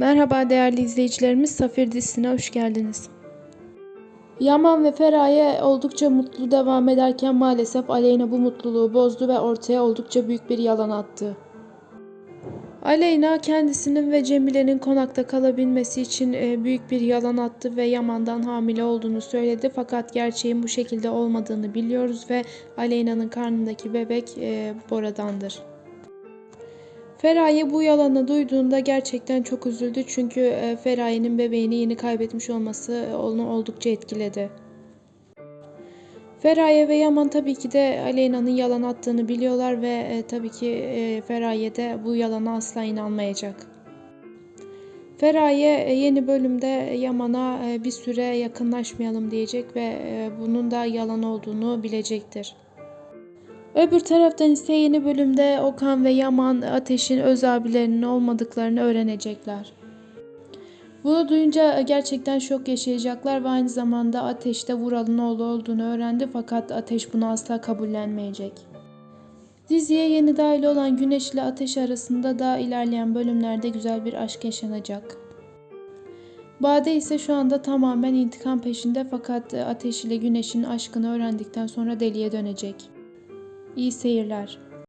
Merhaba değerli izleyicilerimiz, Safir dizisine hoş geldiniz. Yaman ve Feraye oldukça mutlu devam ederken maalesef Aleyna bu mutluluğu bozdu ve ortaya oldukça büyük bir yalan attı. Aleyna kendisinin ve Cemile'nin konakta kalabilmesi için e, büyük bir yalan attı ve Yaman'dan hamile olduğunu söyledi. Fakat gerçeğin bu şekilde olmadığını biliyoruz ve Aleyna'nın karnındaki bebek e, Bora'dandır. Feraye bu yalanı duyduğunda gerçekten çok üzüldü çünkü e, Feraye'nin bebeğini yeni kaybetmiş olması onu oldukça etkiledi. Feraye ve Yaman tabii ki de Aleyna'nın yalan attığını biliyorlar ve e, tabii ki e, Feraye de bu yalana asla inanmayacak. Feraye e, yeni bölümde Yaman'a e, bir süre yakınlaşmayalım diyecek ve e, bunun da yalan olduğunu bilecektir. Öbür taraftan ise yeni bölümde Okan ve Yaman Ateş'in öz abilerinin olmadıklarını öğrenecekler. Bunu duyunca gerçekten şok yaşayacaklar ve aynı zamanda Ateş de Vural'ın oğlu olduğunu öğrendi fakat Ateş bunu asla kabullenmeyecek. Diziye yeni dahil olan Güneş ile Ateş arasında da ilerleyen bölümlerde güzel bir aşk yaşanacak. Bade ise şu anda tamamen intikam peşinde fakat Ateş ile Güneş'in aşkını öğrendikten sonra deliye dönecek. İyi seyirler.